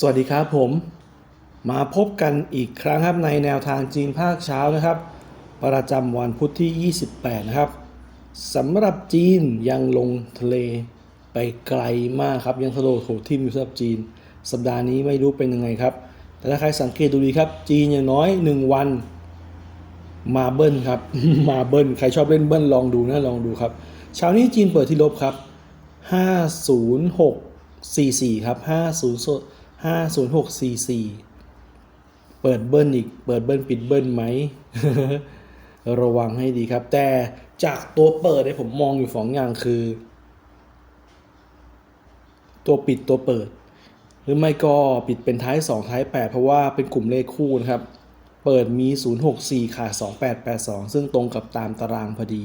สวัสดีครับผมมาพบกันอีกครั้งครับในแนวทางจีนภาคเช้านะครับ ประจำวันพุธที่ 28 นะครับสำหรับจีนยังลงทะเลไปไกลมากครับ ยังทะโลโถทิมอยู่สำหรับจีน สัปดาห์นี้ไม่รู้เป็นยังไงครับ แต่ถ้าใครสังเกตดูดีครับ จีนอย่างน้อย 1 วัน มาเบิ้ลครับ มาเบิ้ลใครชอบเล่นเบิ้ลลองดูนะลองดูครับเช้านี้จีนเปิดที่ลบครับ 50644 ครับ 50 50644 เปิดเบิ้ลอีก เปิดเบิ้ลปิดเบิ้ลไหม ระวังให้ดีครับ แต่จากตัวเปิดเนี่ยผมมองอยู่สองอย่างคือ ตัวปิดตัวเปิด หรือไม่ก็ปิดเป็นท้าย 2 ท้าย 8 เพราะว่าเป็นกลุ่มเลขคู่นะครับ เปิดมี 064ขาด2882 ซึ่งตรงกับตามตารางพอดี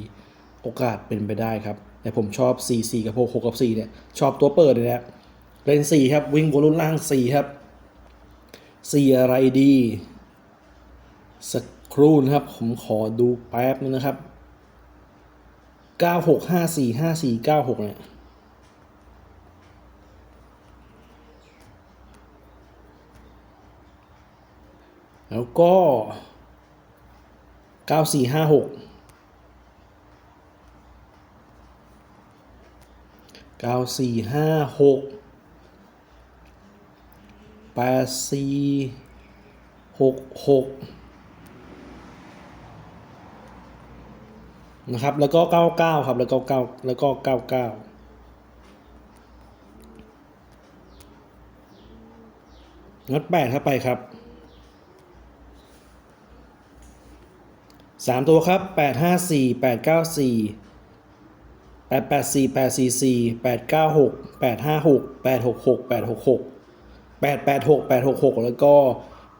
โอกาสเป็นไปได้ครับ แต่ผมชอบ 44 กับ 6 6 กับ 4 เนี่ย ชอบตัวเปิดเลยนะ เล่น4ครับ วิ่งบนรุ่นล่าง4ครับ4อะไรดี สักครู่นะครับ ผมขอดูแป๊บนึงนะครับ96545496เนี่ยแล้วก็ 9456 9456 8466นะครับ แล้วก็99ครับ แล้วก็9แล้วก็99งัด8ครับไปครับสามตัวครับแปดห้าสี่แปดเก้าสี่แปดแปดสี่แปดสี่สี่แปดเก้าหกแปดห้าหกแปดหกหกแปดหกหก แปดแปดหกแปดหกหกแล้วก็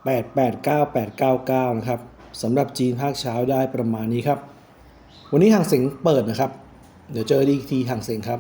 แปดแปดเก้าแปดเก้าเก้านะครับสำหรับจีนภาคเช้าได้ประมาณนี้ครับ วันนี้ห่างเสียงเปิดนะครับ เดี๋ยวเจออีกทีห่างเสียงครับ